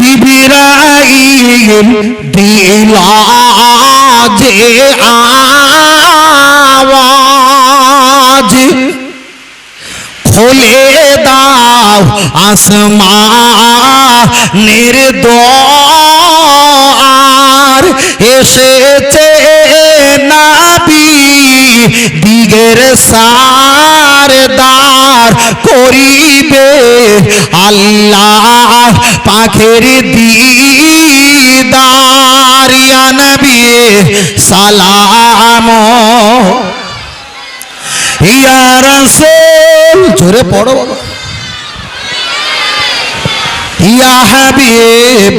জিবিরাইল দিলা যে আওয়াজ। খুলে দাও আসমানের দ্বার এসেছে নাবি দিগের সারদার করিবে। আল্লাহ পাখের দিদার ইয়া নবী সালাম। ইয়া জোরে পড়ো ইয়া হাবিব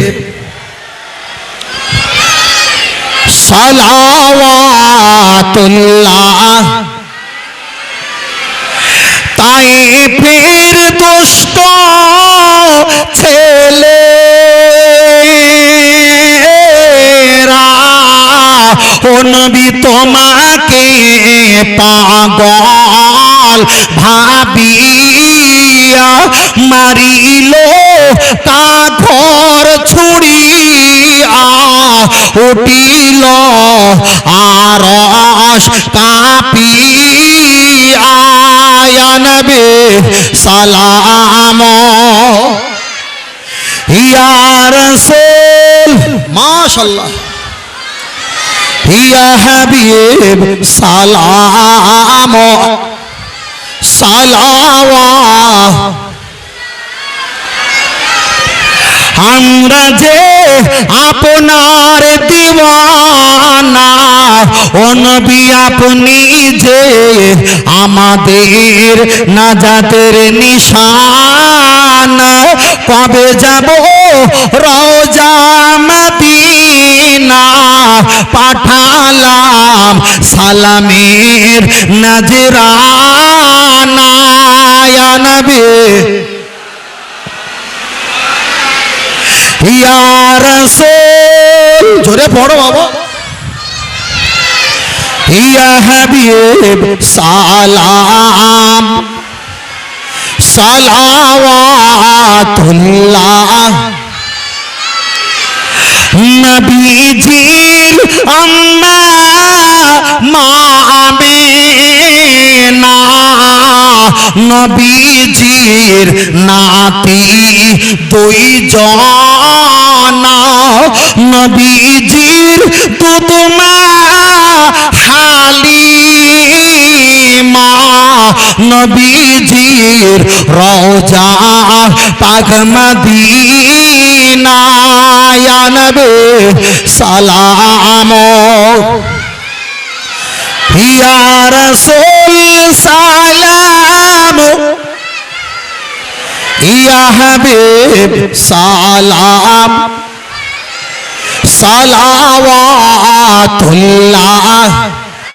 সালাওয়াতুল্লাহ। ফির দুষ্ট ছেলে। নবী তোমাকে পাগল ভাবিয়া মারিল কাঠর ছুড়িয়া উঠিল আরশ কাঁপিয়া নবী সালাম। ইয়া রাসূল মাশাআল্লাহ। ইয়া সালাম। আমরা যে আপনার দিওয়ানা ও নবী, আপনি যে আমাদের নাজাতের নিশান, কবে যাব? রওজা মদিনা পাঠালাম সালামের নজরানা নবী। ইয়া রাসূল। জোরে পড়ো বাবা। ইয়া হাবিব, সালাম। সালাওয়াতুল্লাহ। নবীজির আম্মা মা আমিনা। নবীজির নাতি দুই জনা নবীজির তুতমা হালিমা নবীজির রওজা পাক মদিনা ইয়া নবী সালাম। ইয়া রাসূল সালাম। ইয়া সালাম। সালাওয়াতুল্লাহ।